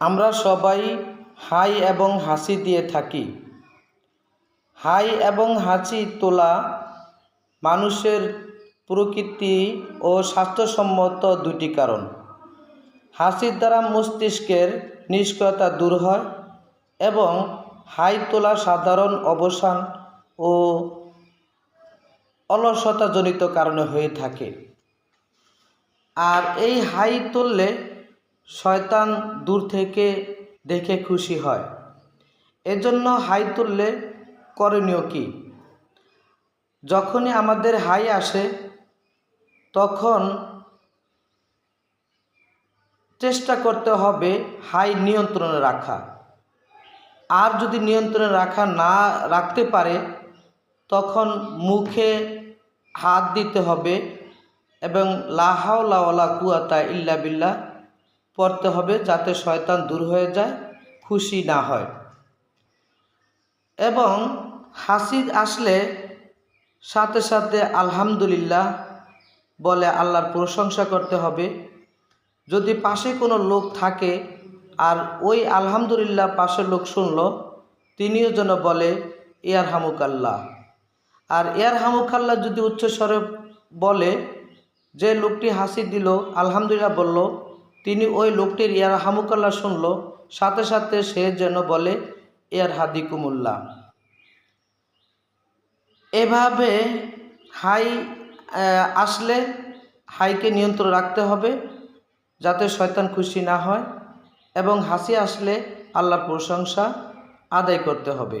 আমরা সবাই হাই এবং হাসি দিয়ে থাকি। হাই এবং হাসি তোলা মানুষের প্রকৃতি ও স্বাস্থ্যসম্মত দুটি কারণ। হাসির দ্বারা মস্তিষ্কের নিষ্ক্রিয়তা দূর হয় এবং হাই তোলা সাধারণ অবসান ও অলসতাজনিত কারণে হয়ে থাকে। আর এই হাই তুললে শয়তান দূর থেকে দেখে খুশি হয়। এজন্য হাই তুললে করণীয় কী? যখনই আমাদের হাই আসে, তখন চেষ্টা করতে হবে হাই নিয়ন্ত্রণে রাখা। আর যদি নিয়ন্ত্রণে রাখা না রাখতে পারে, তখন মুখে হাত দিতে হবে এবং লাহাওলা কুয়াতা ইল্লা বিল্লাহ পড়তে হবে যাতে শয়তান দূর হয়ে যায়, খুশি না হয়। এবং হাসি আসলে সাথে সাথে আলহামদুলিল্লাহ বলে আল্লাহর প্রশংসা করতে হবে। যদি পাশে কোনো লোক থাকে আর ওই আলহামদুলিল্লাহ পাশের লোক শুনল, তিনিও যেন বলে ইয়ার হামুকাল্লাহ আর ইয়ার হামুকাল্লাহ যদি উচ্চস্বরে বলে, যে লোকটি হাসি দিল, আলহামদুলিল্লাহ বলল তিনি ওই লোকটির ইয়ার হামুকাল্লাহ শুনল, সাথে সাথে সে যেন বলে, ইয়ার হাদিকুমুল্লাহ। এভাবে হাই আসলে হাইকে নিয়ন্ত্রণ রাখতে হবে যাতে শয়তান খুশি না হয় এবং হাসি আসলে আল্লাহর প্রশংসা আদায় করতে হবে।